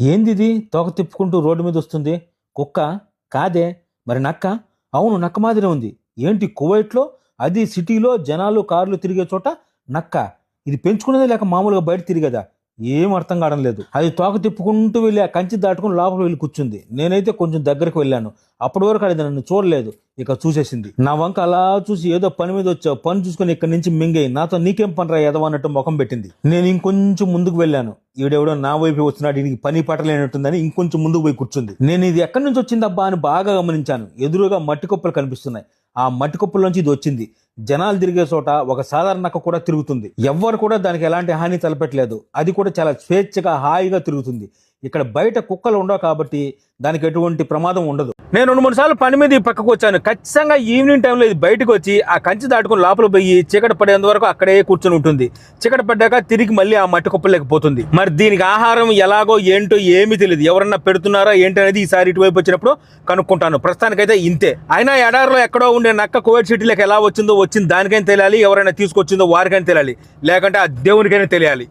ఏందిది? తోక తిప్పుకుంటూ రోడ్డు మీద వస్తుంది? కుక్క? కాదే. మరి నక్క? అవును నక్క మాదిరి ఉంది. ఏంటి కువైట్లో? అది సిటీలో జనాలు కార్లు తిరిగే చోట నక్క. ఇది పెంచుకునేదే లేక మామూలుగా బయట తిరిగేదా? ఏం అర్థం కావడం లేదు. అది తోక తిప్పుకుంటూ వెళ్ళి ఆ కంచి దాటుకుని లోపల వెళ్ళి కూర్చుంది. నేనైతే కొంచెం దగ్గరికి వెళ్ళాను. అప్పటి వరకు అది నన్ను చూడలేదు. ఇక చూసేసింది. నా వంక అలా చూసి ఏదో పని మీద వచ్చావు. పని చూసుకుని ఇక్కడి నుంచి మింగేయి. నాతో నీకేం పని రా ఎదవ అన్నట్టు ముఖం పెట్టింది. నేను ఇంకొంచెం ముందుకు వెళ్ళాను. ఈడెవడో నా వైపు వచ్చినాడు దీనికి పని పట్టలేనట్టుందని ఇంకొంచెం ముందుకు పోయి కూర్చుంది. నేను ఇది ఎక్కడి నుంచి వచ్చిందబ్బా అని బాగా గమనించాను. ఎదురుగా మట్టి కుప్పలు కనిపిస్తున్నాయి. ఆ మట్టి కుప్పల్లోంచి ఇది వచ్చింది. జనాలు తిరిగే చోట ఒక సాధారణ నక్క కూడా తిరుగుతుంది. ఎవ్వరు కూడా దానికి ఎలాంటి హాని తలపెట్టలేదు. అది కూడా చాలా స్వేచ్ఛగా హాయిగా తిరుగుతుంది. ఇక్కడ బయట కుక్కలు ఉండవు కాబట్టి దానికి ఎటువంటి ప్రమాదం ఉండదు. నేను రెండు మూడు సార్లు పని మీద ఈ పక్కకు వచ్చాను. ఖచ్చితంగా ఈవినింగ్ టైంలో ఇది బయటకు వచ్చి ఆ కంచి దాటుకుని లోపల పోయి చీకటి పడేంత వరకు అక్కడే కూర్చొని ఉంటుంది. చీకటి పడ్డాక తిరిగి మళ్ళీ ఆ మట్టి కుప్పలేకపోతుంది మరి దీనికి ఆహారం ఎలాగో ఏంటో ఏమీ తెలియదు. ఎవరన్నా పెడుతున్నారా ఏంటి అనేది ఈసారి ఇటువైపు వచ్చినప్పుడు కనుక్కుంటాను. ప్రస్తుతానికైతే ఇంతే. అయినా ఎడారిలో ఎక్కడో ఉండే నక్క కోవిడ్ సిటీలకు ఎలా వచ్చిందో వచ్చింది దానికైనా తెలియాలి ఎవరైనా తీసుకొచ్చిందో వారికైనా తెలియాలి లేకంటే ఆ దేవునికైనా తెలియాలి.